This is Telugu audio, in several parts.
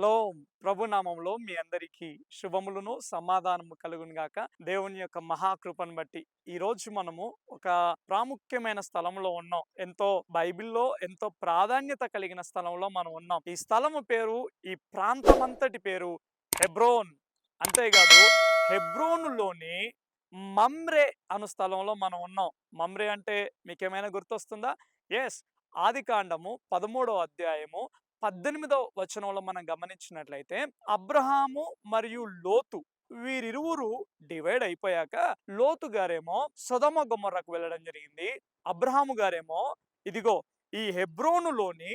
షలోం ప్రభునామంలో మీ అందరికీ శుభములను సమాధానము కలుగును గాక. దేవుని యొక్క మహాకృపను బట్టి ఈ రోజు మనము ఒక ప్రాముఖ్యమైన స్థలంలో ఉన్నాం. ఎంతో బైబిల్లో ఎంతో ప్రాధాన్యత కలిగిన స్థలంలో మనం ఉన్నాం. ఈ స్థలము పేరు ఈ ప్రాంతం అంతటి పేరు హెబ్రోన్. అంతేకాదు హెబ్రోనులోని మమ్రే అను స్థలంలో మనం ఉన్నాం. మమ్రే అంటే మీకేమైనా గుర్తొస్తుందా? ఎస్ ఆది కాండము పదమూడో అధ్యాయము పద్దెనిమిదవ వచనంలో మనం గమనించినట్లయితే అబ్రహాము మరియు లోతు వీరిరువురు డివైడ్ అయిపోయాక లోతు గారేమో సొదమ గుమ్మర్రకు వెళ్ళడం జరిగింది. అబ్రహాము గారేమో ఇదిగో ఈ హెబ్రోనులోని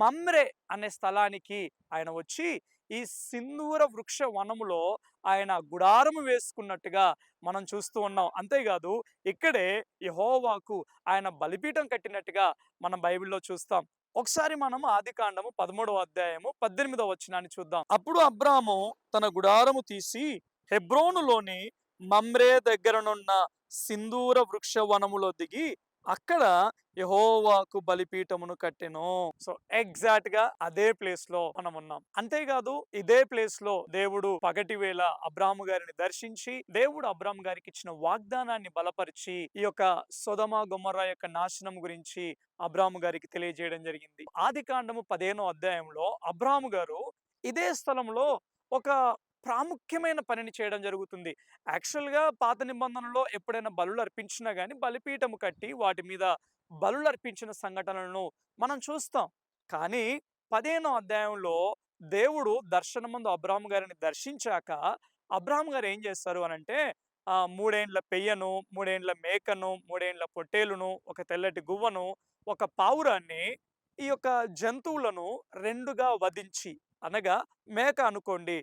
మమ్రే అనే స్థలానికి ఆయన వచ్చి ఈ సింధూర వృక్ష వనములో ఆయన గుడారము వేసుకున్నట్టుగా మనం చూస్తూ ఉన్నాం. అంతేకాదు ఇక్కడే యహోవాకు ఆయన బలిపీఠం కట్టినట్టుగా మనం బైబిల్లో చూస్తాం. ఒకసారి మనం ఆది కాండము పదమూడవ అధ్యాయము పద్దెనిమిదవ వచనాన్ని చూద్దాం. అప్పుడు అబ్రాము తన గుడారము తీసి హెబ్రోనులోని మమ్రే దగ్గరనున్న సింధూర వృక్ష వనములో దిగి అక్కడ యహోవాకు బలిపీఠమును కట్టెను. సో ఎగ్జాక్ట్గా అదే ప్లేస్లో మనం ఉన్నాం. అంతేకాదు ఇదే ప్లేస్లో దేవుడు పగటి వేళ అబ్రాహ్ము గారిని దర్శించి దేవుడు అబ్రాహ్ము గారికి ఇచ్చిన వాగ్దానాన్ని బలపరిచి ఈ యొక్క సొదమ గుమ్మర యొక్క నాశనం గురించి అబ్రాహ్ము గారికి తెలియజేయడం జరిగింది. ఆది కాండము పదిహేనో అధ్యాయంలో అబ్రాహ్ము గారు ఇదే స్థలంలో ఒక ప్రాముఖ్యమైన పనిని చేయడం జరుగుతుంది. యాక్చువల్గా పాత నిబంధనలో ఎప్పుడైనా బలులు అర్పించినా కానీ బలిపీఠము కట్టి వాటి మీద బలులు అర్పించిన సంఘటనలను మనం చూస్తాం. కానీ పదిహేనో అధ్యాయంలో దేవుడు దర్శనమందు అబ్రాహం గారిని దర్శించాక అబ్రాహం గారు ఏం చేస్తారు అని అంటే ఆ మూడేండ్ల పెయ్యను మూడేండ్ల మేకను మూడేండ్ల పొట్టేలును ఒక తెల్లటి గువ్వను ఒక పావురాన్ని ఈ యొక్క జంతువులను రెండుగా వధించి అనగా మేక అనుకోండి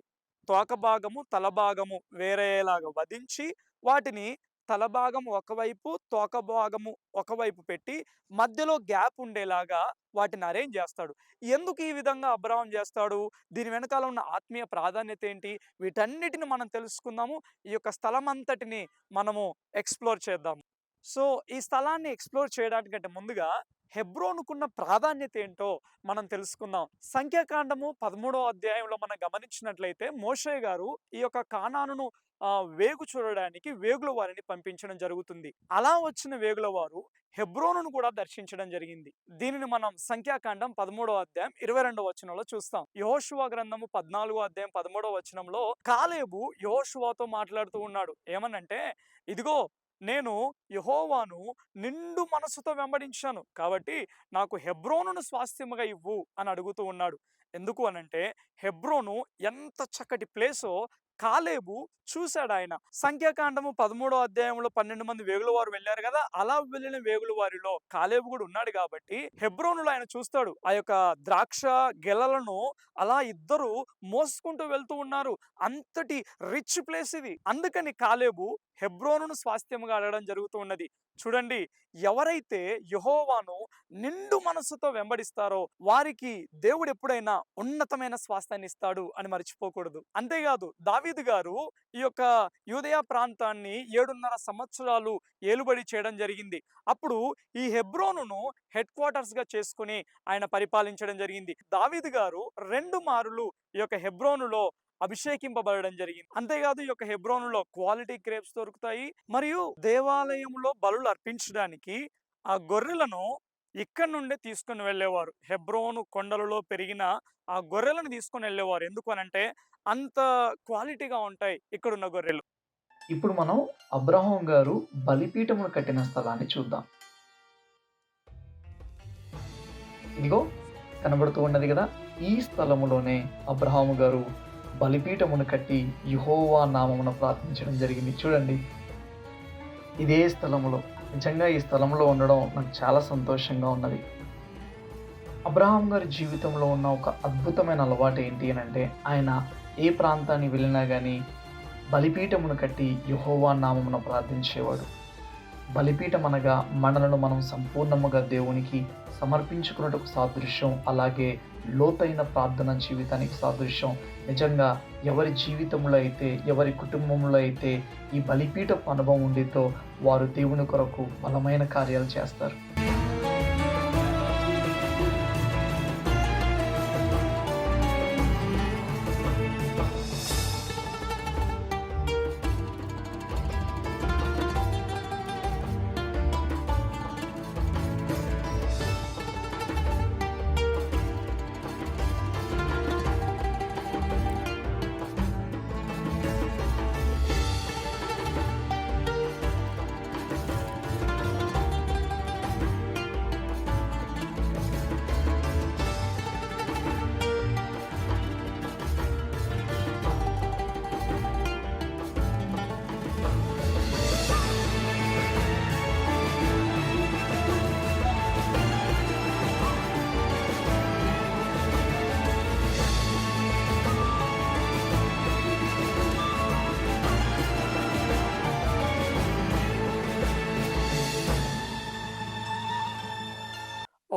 తోక భాగము తల భాగము వేరేలాగా వధించి వాటిని తల భాగం ఒకవైపు తోక భాగము ఒకవైపు పెట్టి మధ్యలో గ్యాప్ ఉండేలాగా వాటిని అరేంజ్ చేస్తాడు. ఎందుకు ఈ విధంగా అబ్రాహం చేస్తాడు? దీని వెనకాల ఉన్న ఆత్మీయ ప్రాధాన్యత ఏంటి? వీటన్నిటిని మనం తెలుసుకుందాము. ఈ యొక్క స్థలం అంతటిని మనము ఎక్స్ప్లోర్ చేద్దాము. సో ఈ స్థలాన్ని ఎక్స్ప్లోర్ చేయడానికంటే ముందుగా హెబ్రోనుకున్న ప్రాధాన్యత ఏంటో మనం తెలుసుకుందాం. సంఖ్యాకాండము పదమూడవ అధ్యాయంలో మనం గమనించినట్లయితే మోషే గారు ఈ యొక్క కానాను వేగు చూడడానికి వేగుల వారిని పంపించడం జరుగుతుంది. అలా వచ్చిన వేగుల వారు హెబ్రోనును కూడా దర్శించడం జరిగింది. దీనిని మనం సంఖ్యాకాండం పదమూడవ అధ్యాయం ఇరవై రెండవ వచనంలో చూస్తాం. యహోషువ గ్రంథము పద్నాలుగో అధ్యాయం పదమూడవ వచనంలో కాలేబు యహోషువాతో మాట్లాడుతూ ఉన్నాడు. ఏమనంటే ఇదిగో నేను యహోవాను నిండు మనసుతో వెంబడించాను. కాబట్టి నాకు హెబ్రోనును స్వాస్థ్యముగా ఇవ్వు అని అడుగుతూ ఉన్నాడు. ఎందుకు అనంటే హెబ్రోను ఎంత చక్కటి ప్లేసో కాలేబు చూశాడు ఆయన సంఖ్యాకాండము పదమూడో అధ్యాయంలో పన్నెండు మంది వేగుల వారు వెళ్ళారు కదా అలా వెళ్ళిన వేగుల వారిలో కాలేబు కూడా ఉన్నాడు కాబట్టి హెబ్రోనులో ఆయన చూస్తాడు. ఆ యొక్క ద్రాక్ష గెలలను అలా ఇద్దరు మోసుకుంటూ వెళ్తూ ఉన్నారు. అంతటి రిచ్ ప్లేస్ ఇది. అందుకని కాలేబు హెబ్రోనును స్వాస్థ్యముగా అడగడం జరుగుతూ ఉన్నది. చూడండి ఎవరైతే యహోవాను నిండు మనస్సుతో వెంబడిస్తారో వారికి దేవుడు ఎప్పుడైనా ఉన్నతమైన స్వాస్థ్యాన్ని ఇస్తాడు అని మర్చిపోకూడదు. అంతేకాదు దావీదు గారు ఈ యొక్క యూదయ ప్రాంతాన్ని ఏడున్నర సంవత్సరాలు ఏలుబడి చేయడం జరిగింది. అప్పుడు ఈ హెబ్రోనును హెడ్ క్వార్టర్స్గా చేసుకుని ఆయన పరిపాలించడం జరిగింది. దావీదు గారు రెండు మారులు ఈ యొక్క హెబ్రోనులో అభిషేకింపబడడం జరిగింది. అంతేకాదు ఈ యొక్క హెబ్రోనులో క్వాలిటీ క్రేప్స్ దొరుకుతాయి. మరియు దేవాలయంలో బలులు అర్పించడానికి ఆ గొర్రెలను ఇక్కడ నుండే తీసుకుని వెళ్ళేవారు. హెబ్రోను కొండలలో పెరిగిన ఆ గొర్రెలను తీసుకొని వెళ్ళేవారు. ఎందుకు అనంటే అంత క్వాలిటీగా ఉంటాయి ఇక్కడున్న గొర్రెలు. ఇప్పుడు మనం అబ్రహం గారు బలిపీఠమును కట్టిన స్థలాన్ని చూద్దాం. ఇదిగో కనబడుతూ ఉన్నది కదా ఈ స్థలములోనే అబ్రహాము గారు బలిపీఠమును కట్టి యుహోవా నామమున ప్రార్థించడం జరిగింది. చూడండి ఇదే స్థలంలో నిజంగా ఈ స్థలంలో ఉండడం నాకు చాలా సంతోషంగా ఉన్నది. అబ్రహాం గారి జీవితంలో ఉన్న ఒక అద్భుతమైన అలవాటు ఏంటి అని అంటే ఆయన ఏ ప్రాంతాన్ని వెళ్ళినా కానీ బలిపీఠమును కట్టి యుహోవా నామమున ప్రార్థించేవాడు. బలిపీఠం అనగా మనలను మనం సంపూర్ణముగా దేవునికి సమర్పించుకున్నటకు సాదృశ్యం అలాగే లోతైన ప్రార్థన జీవితానికి సాదృశ్యం. నిజంగా ఎవరి జీవితంలో అయితే ఎవరి కుటుంబంలో అయితే ఈ బలిపీఠపు అనుభవం ఉండేతో వారు దేవుని కొరకు బలమైన కార్యాలు చేస్తారు.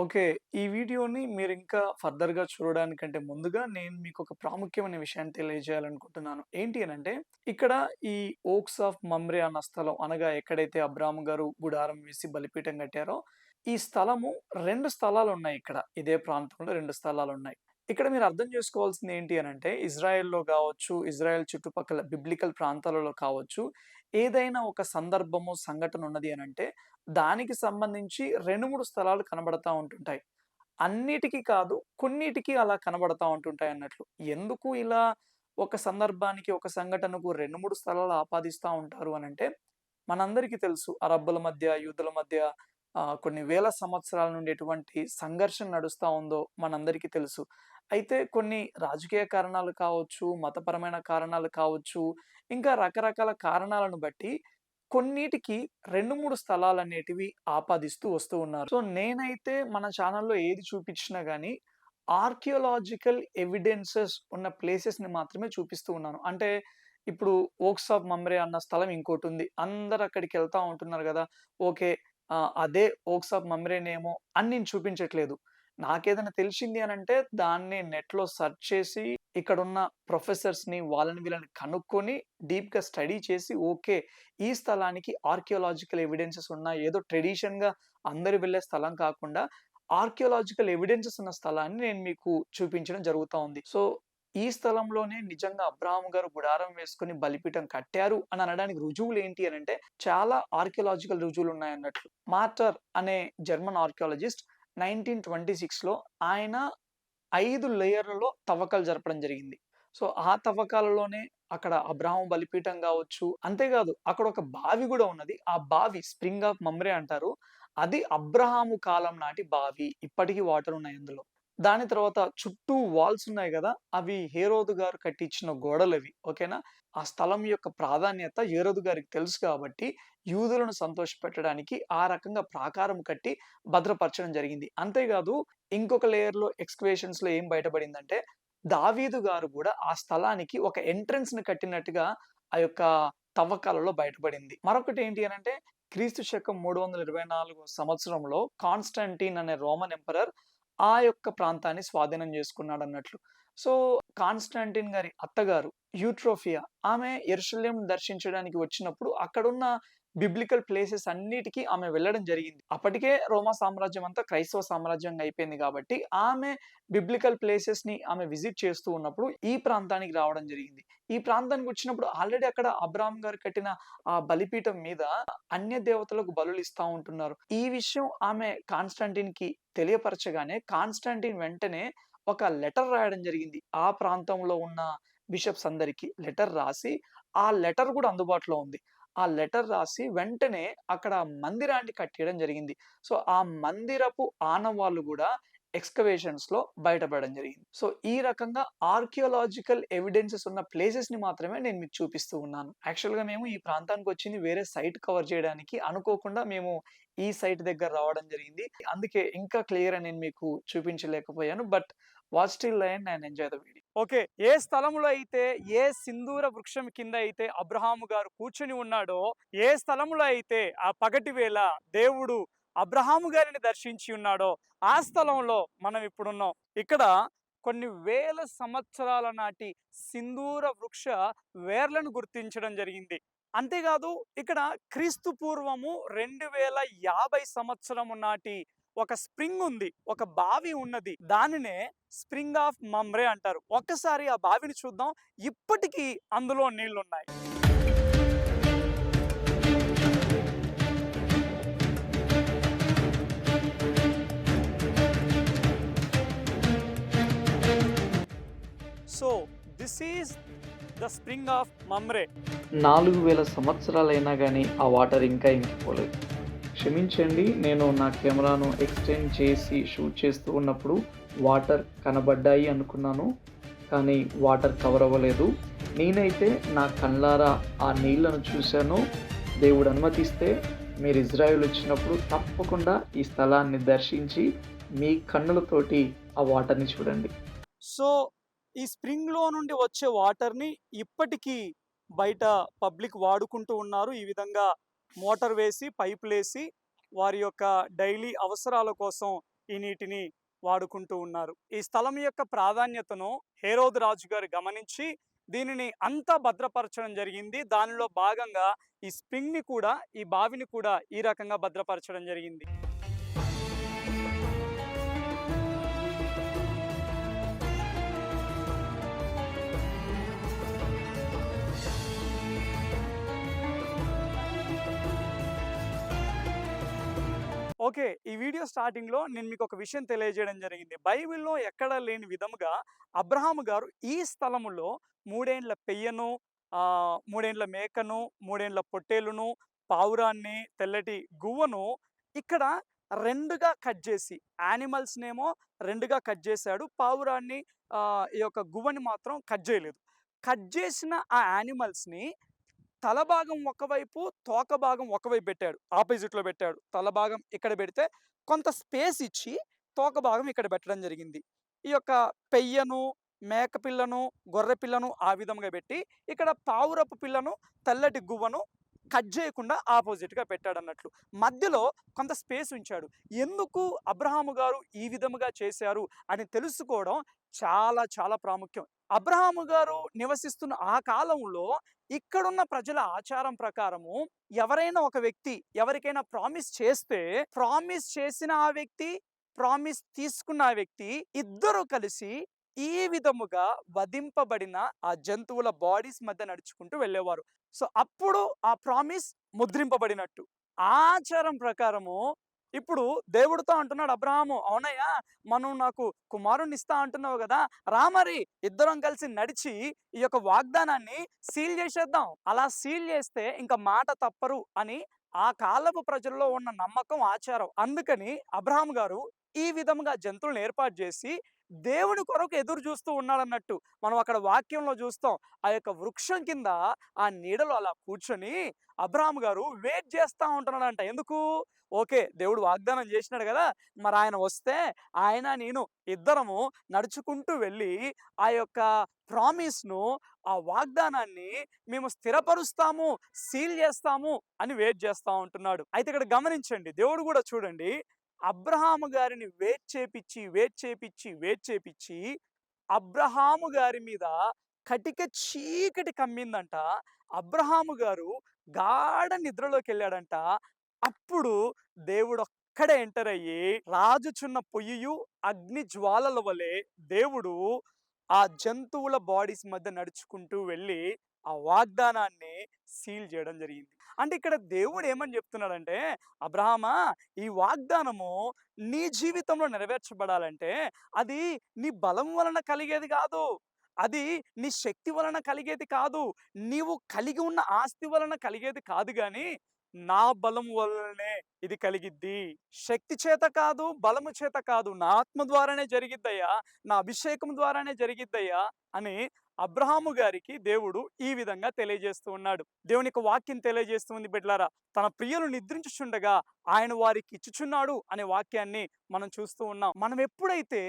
ఓకే. ఈ వీడియోని మీరింకా ఫర్దర్‌గా చూడడానికంటే ముందుగా నేను మీకొక ప్రాముఖ్యమైన విషయాన్ని తెలియజేయాలనుకుంటున్నాను. ఏంటి అనంటే, ఇక్కడ ఈ ఓక్స్ ఆఫ్ మమ్రే అన్న స్థలం అనగా ఎక్కడైతే అబ్రాము గారు గుడారం వేసి బలిపీఠం కట్టారో, ఈ స్థలము 2 స్థలాలున్నాయి ఇక్కడ. ఇదే ప్రాంతంలో 2 స్థలాలున్నాయి. ఇక్కడ మీరు అర్థం చేసుకోవాల్సింది ఏంటి అనంటే, ఇజ్రాయెల్‌లో గావచ్చు, ఇజ్రాయెల్ చుట్టుపక్కల బిబ్లికల్ ప్రాంతాలలో కావచ్చు, ఏదైనా ఒక సందర్భము, సంఘటన ఉన్నది అని అంటే దానికి సంబంధించి 2, 3 స్థలాలు కనబడతా ఉంటుంటాయి. అన్నిటికీ కాదు, కొన్నిటికి అలా కనబడతా ఉంటుంటాయి అన్నట్లు. ఎందుకు ఇలా ఒక సందర్భానికి, ఒక సంఘటనకు 2, 3 స్థలాలు ఆపాదిస్తూ ఉంటారు అని అంటే మనందరికీ తెలుసు అరబ్బుల మధ్య, యూదుల మధ్య కొన్ని వేల సంవత్సరాల నుండి ఎటువంటి సంఘర్షణ నడుస్తూ ఉందో మనందరికీ తెలుసు. అయితే కొన్ని రాజకీయ కారణాలు కావచ్చు, మతపరమైన కారణాలు కావచ్చు, ఇంకా రకరకాల కారణాలను బట్టి కొన్నిటికి 2, 3 స్థలాలనేటివి ఆపాదిస్తూ వస్తూ ఉన్నారు. సో, నేనైతే మన ఛానల్లో ఏది చూపించినా కానీ ఆర్కియోలాజికల్ ఎవిడెన్సెస్ ఉన్న ప్లేసెస్‌ని మాత్రమే చూపిస్తూ ఉన్నాను. అంటే ఇప్పుడు ఓక్స్ ఆఫ్ మమ్రే అన్న స్థలం ఇంకోటుంది. అక్కడికి వెళ్తూ ఉంటున్నారు కదా ఓకే. ఆహ్, అదే ఓక్స్ ఆఫ్ మమ్రేనేమో అని నేను చూపించట్లేదు. నాకేదైనా తెలిసింది అనంటే, దాన్ని నెట్‌లో సెర్చ్ చేసి, ఇక్కడున్న ప్రొఫెసర్స్‌ని వాళ్ళని వీళ్ళని కనుక్కొని, డీప్‌గా స్టడీ చేసి, ఓకే. ఈ స్థలానికి ఆర్కియోలాజికల్ ఎవిడెన్సెస్ ఉన్నాయి. ఏదో ట్రెడిషన్‌గా అందరూ వెళ్ళే స్థలం కాకుండా, ఆర్కియోలాజికల్ ఎవిడెన్సెస్ ఉన్న స్థలాన్ని నేను మీకు చూపించడం జరుగుతా ఉంది. సో, ఈ స్థలంలోనే నిజంగా అబ్రాహం గారు గుడారం వేసుకుని బలిపీఠం కట్టారు అని అనడానికి రుజువులు ఏంటి అని అంటే చాలా ఆర్కియలాజికల్ రుజువులు ఉన్నాయన్నట్లు మార్టర్ అనే జర్మన్ ఆర్కియాలజిస్ట్ 1926లో ఆయన ఐదు లేయర్‌లలో తవ్వకాలు జరపడం జరిగింది. సో, ఆ తవ్వకాలలోనే అక్కడ అబ్రాహం బలిపీఠం కావచ్చు అంతేకాదు అక్కడ ఒక బావి కూడా ఉన్నది. ఆ బావి స్ప్రింగ్ ఆఫ్ మమ్రే అంటారు. అది అబ్రహాము కాలం నాటి బావి. ఇప్పటికి వాటర్ ఉన్నాయి అందులో. దాని తర్వాత చుట్టూ వాల్స్ ఉన్నాయి కదా అవి హేరోదు గారు కట్టించిన గోడలవి. ఓకేనా? ఆ స్థలం యొక్క ప్రాధాన్యత హేరోదు గారికి తెలుసు కాబట్టి, యూదులను సంతోషపెట్టడానికి ఆ రకంగా ప్రాకారం కట్టి భద్రపరచడం జరిగింది. అంతేకాదు ఇంకొక లేయర్‌లో ఎక్స్క్వేషన్స్లో ఏం బయటపడిందంటే, దావీదు గారు కూడా ఆ స్థలానికి ఒక ఎంట్రన్స్‌ని కట్టినట్టుగా ఆ యొక్క తవ్వకాలలో బయటపడింది. మరొకటి ఏంటి అని అనంటే, క్రీస్తు శకం 324 సంవత్సరంలో కాన్స్టాంటిన్ అనే రోమన్ ఎంపరర్ ఆ యొక్క ప్రాంతాన్ని స్వాధీనం చేసుకున్నాడు అన్నట్లు సో, కాన్స్టాంటిన్ గారి అత్తగారు యూట్రోఫియా ఆమె యెరూషలేం దర్శించడానికి వచ్చినప్పుడు అక్కడున్న బిబ్లికల్ ప్లేసెస్ అన్నిటికీ ఆమె వెళ్ళడం జరిగింది. అప్పటికే రోమా సామ్రాజ్యం అంతా క్రైస్తవ సామ్రాజ్యంగా అయిపోయింది కాబట్టి ఆమె బిబ్లికల్ ప్లేసెస్ని ఆమె విజిట్ చేస్తూ ఉన్నప్పుడు ఈ ప్రాంతానికి రావడం జరిగింది. ఈ ప్రాంతానికి వచ్చినప్పుడు ఆల్రెడీ అక్కడ అబ్రాహాము గారు కట్టిన ఆ బలిపీఠం మీద అన్య దేవతలకు బలులు ఇస్తా ఉంటున్నారు. ఈ విషయం ఆమె కాన్స్టాంటిన్కి తెలియపరచగానే, కాన్స్టాంటిన్ వెంటనే ఒక లెటర్ రాయడం జరిగింది. ఆ ప్రాంతంలో ఉన్న బిషప్స్ అందరికి లెటర్ రాసి, ఆ లెటర్ కూడా అందుబాటులో ఉంది. ఆ లెటర్ రాసి వెంటనే అక్కడ మందిరాన్ని కట్టేయడం జరిగింది. సో, ఆ మందిరపు ఆనవాళ్ళు గూడా ఎక్స్‌కవేషన్స్‌లో బయటపడడం జరిగింది. సో, ఈ రకంగా ఆర్కియోలాజికల్ ఎవిడెన్సెస్ ఉన్న ప్లేసెస్‌ని మాత్రమే నేను మీకు చూపిస్తూ ఉన్నాను. యాక్చువల్‌గా మేము ఈ ప్రాంతానికి వచ్చింది వేరే సైట్ కవర్ చేయడానికి. అనుకోకుండా మేము ఈ సైట్ దగ్గర రావడం జరిగింది. అందుకే ఇంకా క్లియర్ నేను మీకు చూపించలేకపోయాను. But watch till line and enjoy the video. Okay. ఏ స్థలంలో అయితే, ఏ సింధూర వృక్షం కింద అయితే అబ్రహాము గారు కూర్చొని ఉన్నాడో, ఏ స్థలంలో అయితే ఆ పగటి వేళ దేవుడు అబ్రహాము గారిని దర్శించి ఉన్నాడో, ఆ స్థలంలో మనం ఇప్పుడున్నాం. ఇక్కడ కొన్ని వేల సంవత్సరాల నాటి సింధూర వృక్ష వేర్లను గుర్తించడం జరిగింది. అంతేకాదు ఇక్కడ క్రీస్తు పూర్వము 2050 సంవత్సరము నాటి ఒక స్ప్రింగ్ ఉంది. ఒక బావి ఉన్నది. దానినే స్ప్రింగ్ ఆఫ్ మమ్రే అంటారు. ఒక్కసారి ఆ బావిని చూద్దాం. ఇప్పటికీ అందులో నీళ్ళున్నాయి. So, this is the spring of Mamre. 4000 సంవత్సరాలైనా కానీ ఆ వాటర్ ఇంకా ఇంకిపోలేదు. క్షమించండి నేను నా కెమెరాను ఎక్స్‌టెండ్ చేసి షూట్ చేస్తూ ఉన్నప్పుడు వాటర్ కనబడ్డాయి అనుకున్నాను. కానీ వాటర్ కవర్ అవ్వలేదు. నేనైతే నా కళ్ళారా ఆ నీళ్ళను చూశాను. దేవుడు అనుమతిస్తే మీరు ఇజ్రాయెల్ వచ్చినప్పుడు తప్పకుండా ఈ స్థలాన్ని దర్శించి మీ కన్నులతోటి ఆ వాటర్‌ని చూడండి. సో, ఈ స్ప్రింగ్‌లో నుండి వచ్చే వాటర్‌ని ఇప్పటికీ బయట పబ్లిక్ వాడుకుంటూ ఉన్నారు. ఈ విధంగా మోటార్ వేసి, పైపులేసి వారి యొక్క డైలీ అవసరాల కోసం ఈ నీటిని వాడుకుంటూ ఉన్నారు. ఈ స్థలం యొక్క ప్రాధాన్యతను హేరోద్ రాజు గారు గమనించి దీనిని అంతా భద్రపరచడం జరిగింది. దానిలో భాగంగా ఈ స్ప్రింగ్ని కూడా ఈ బావిని కూడా ఈ రకంగా భద్రపరచడం జరిగింది. ఓకే. ఈ వీడియో స్టార్టింగ్లో నేను మీకు ఒక విషయం తెలియజేయడం జరిగింది. బైబిల్లో ఎక్కడ లేని విధముగా అబ్రహాం గారు ఈ స్థలములో మూడేండ్ల పెయ్యను మూడేండ్ల మేకను మూడేండ్ల పొట్టేలును పావురాన్ని తెల్లటి గువ్వను ఇక్కడ రెండుగా కట్ చేసి యానిమల్స్నేమో రెండుగా కట్ చేశాడు. పావురాన్ని ఈ యొక్క గువ్వని మాత్రం కట్ చేయలేదు. కట్ చేసిన ఆ యానిమల్స్ని తల భాగం ఒకవైపు తోక భాగం ఒకవైపు పెట్టాడు. ఆపోజిట్లో పెట్టాడు. తల భాగం ఇక్కడ పెడితే కొంత స్పేస్ ఇచ్చి తోక భాగం ఇక్కడ పెట్టడం జరిగింది. ఈ యొక్క పెయ్యను మేకపిల్లను గొర్రెపిల్లను గొర్రె పిల్లను ఆ విధంగా పెట్టి ఇక్కడ పావురపు పిల్లను తెల్లటి గువ్వను కట్ చేయకుండా ఆపోజిట్గా పెట్టాడు అన్నట్లు మధ్యలో కొంత స్పేస్ ఉంచాడు. ఎందుకు అబ్రహాము గారు ఈ విధముగా చేశారు అని తెలుసుకోవడం చాలా చాలా ప్రాముఖ్యం. అబ్రహాము గారు నివసిస్తున్న ఆ కాలంలో ఇక్కడున్న ప్రజల ఆచారం ప్రకారము ఎవరైనా ఒక వ్యక్తి ఎవరికైనా ప్రామిస్ చేస్తే ప్రామిస్ చేసిన ఆ వ్యక్తి ప్రామిస్ తీసుకున్న ఆ వ్యక్తి ఇద్దరు కలిసి ఈ విధముగా వధింపబడిన ఆ జంతువుల బాడీస్ మధ్య నడుచుకుంటూ వెళ్ళేవారు. సో అప్పుడు ఆ ప్రామిస్ ముద్రింపబడినట్టు. ఆచారం ప్రకారము ఇప్పుడు దేవుడితో అంటున్నాడు అబ్రహాము అవునయ్యా మనం నాకు కుమారుని ఇస్తా అంటున్నావు కదా రామరి ఇద్దరం కలిసి నడిచి ఈ యొక్క వాగ్దానాన్ని సీల్ చేసేద్దాం. అలా సీల్ చేస్తే ఇంకా మాట తప్పరు అని ఆ కాలపు ప్రజల్లో ఉన్న నమ్మకం ఆచారం. అందుకని అబ్రహాం గారు ఈ విధంగా జంతువులను ఏర్పాటు చేసి దేవుని కొరకు ఎదురు చూస్తూ ఉన్నాడన్నట్టు మనం అక్కడ వాక్యంలో చూస్తాం. ఆ యొక్క వృక్షం కింద ఆ నీడలో అలా కూర్చొని అబ్రాహం గారు వెయిట్ చేస్తా ఉంటున్నాడంట. ఎందుకు? ఓకే దేవుడు వాగ్దానం చేసినాడు కదా. మరి ఆయన వస్తే ఆయన నేను ఇద్దరము నడుచుకుంటూ వెళ్ళి ఆ యొక్క ప్రామిస్ను ఆ వాగ్దానాన్ని మేము స్థిరపరుస్తాము సీల్ చేస్తాము అని వెయిట్ చేస్తా ఉంటున్నాడు. అయితే ఇక్కడ గమనించండి దేవుడు కూడా చూడండి. అబ్రహాము గారిని వేట్ చేపిచ్చి వేట్ చేపిచ్చి వేట్ చేపిచ్చి అబ్రహాము గారి మీద కటిక చీకటి కమ్మిందంట. అబ్రహాము గారు గాఢ నిద్రలోకి వెళ్ళాడంట అప్పుడు దేవుడు ఒక్కడే ఎంటర్ అయ్యి రాజుచున్న పొయ్యియు అగ్ని జ్వాలల వలె దేవుడు ఆ జంతువుల బాడీస్ మధ్య నడుచుకుంటూ వెళ్ళి ఆ వాగ్దానాన్ని సీల్ చేయడం జరిగింది. అంటే ఇక్కడ దేవుడు ఏమని చెప్తున్నాడంటే అబ్రహమా ఈ వాగ్దానము నీ జీవితంలో నెరవేర్చబడాలంటే అది నీ బలం వలన కలిగేది కాదు. అది నీ శక్తి వలన కలిగేది కాదు. నీవు కలిగి ఉన్న ఆస్తి వలన కలిగేది కాదు కానీ నా బలం వలనే ఇది కలిగిద్ది. శక్తి చేత కాదు బలము చేత కాదు. నా ఆత్మ ద్వారానే జరిగిద్దయ్యా. నా అభిషేకం ద్వారానే జరిగిద్దయ్యా అని అబ్రహాము గారికి దేవుడు ఈ విధంగా తెలియజేస్తూ ఉన్నాడు. దేవునికి వాక్యం తెలియజేస్తూ ఉంది బిడ్లారా తన ప్రియులు నిద్రించుచుండగా ఆయన వారికి ఇచ్చుచున్నాడు అనే వాక్యాన్ని మనం చూస్తూ ఉన్నాం. మనం ఎప్పుడైతే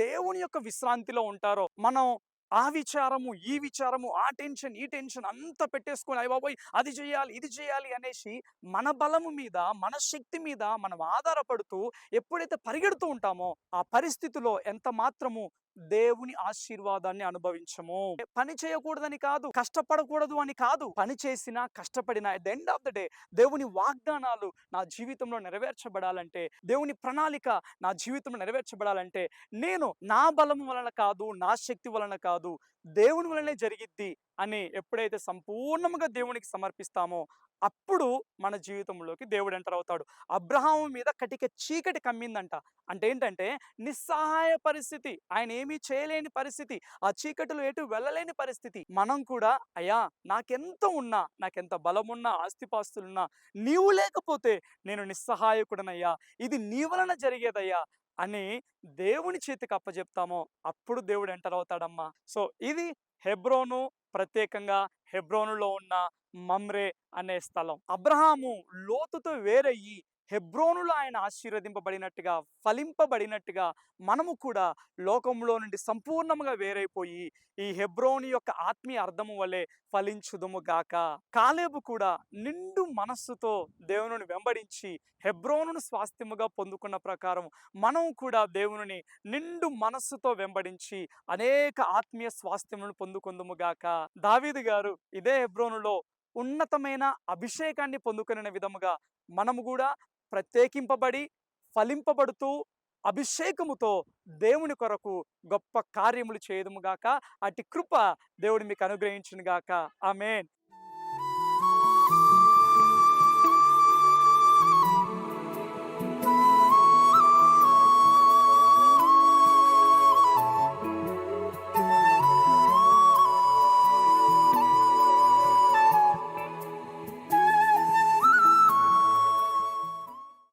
దేవుని యొక్క విశ్రాంతిలో ఉంటారో మనం ఆ విచారము ఈ విచారము ఆ టెన్షన్ ఈ టెన్షన్ అంతా పెట్టేసుకొని అయ్యి బాబోయ్! అది చేయాలి ఇది చేయాలి అనేసి మన బలము మీద మన శక్తి మీద మనం ఆధారపడుతూ ఎప్పుడైతే పరిగెడుతూ ఉంటామో ఆ పరిస్థితిలో ఎంత మాత్రము దేవుని ఆశీర్వాదాన్ని అనుభవించము. పని చేయకూడదని కాదు కష్టపడకూడదు అని కాదు. పని చేసినా కష్టపడినా at the end of the day దేవుని వాగ్దానాలు నా జీవితంలో నెరవేర్చబడాలంటే దేవుని ప్రణాళిక నా జీవితంలో నెరవేర్చబడాలంటే నేను నా బలం వలన కాదు నా శక్తి వలన కాదు దేవుని వలనే జరిగిద్ది అని ఎప్పుడైతే సంపూర్ణంగా దేవునికి సమర్పిస్తామో అప్పుడు మన జీవితంలోకి దేవుడు ఎంటర్ అవుతాడు. అబ్రహాము మీద కటిక చీకటి కమ్మిందంట. అంటే ఏంటంటే నిస్సహాయ పరిస్థితి. ఆయన ఏం ఏమీ చేయలేని పరిస్థితి. ఆ చీకటిలో ఎటు వెళ్ళలేని పరిస్థితి. మనం కూడా అయ్యా నాకెంత ఉన్నా నాకెంత బలమున్నా ఆస్తిపాస్తులున్నా నీవు లేకపోతే నేను నిస్సహాయకుడనయ్యా. ఇది నీ వలన జరిగేదయ్యా అని దేవుని చేతికి అప్పజెప్తామో అప్పుడు దేవుడు ఎంటర్ అవుతాడమ్మా. సో ఇది హెబ్రోను ప్రత్యేకంగా హెబ్రోనులో ఉన్న మమ్రే అనే స్థలం. అబ్రహాము లోతుతో వేరయ్యి హెబ్రోనులో ఆయన ఆశీర్వదింపబడినట్టుగా ఫలింపబడినట్టుగా మనము కూడా లోకంలో నుండి సంపూర్ణంగా వేరైపోయి ఈ హెబ్రోని యొక్క ఆత్మీయ అర్థము వలె ఫలించుదుము గాక. కాలేబు కూడా నిండు మనస్సుతో దేవుని వెంబడించి హెబ్రోనును స్వాస్థ్యముగా పొందుకున్న ప్రకారం మనం కూడా దేవుని నిండు మనస్సుతో వెంబడించి అనేక ఆత్మీయ స్వాస్థ్యములను పొందుకుందుము గాక. దావీదు గారు ఇదే హెబ్రోనులో ఉన్నతమైన అభిషేకాన్ని పొందుకునే విధముగా మనము కూడా ప్రత్యేకింపబడి ఫలింపబడుతూ అభిషేకముతో దేవుని కొరకు గొప్ప కార్యములు చేయదుముగాక అటు కృప దేవుడు మీకు అనుగ్రహించునుగాక ఆమెన్.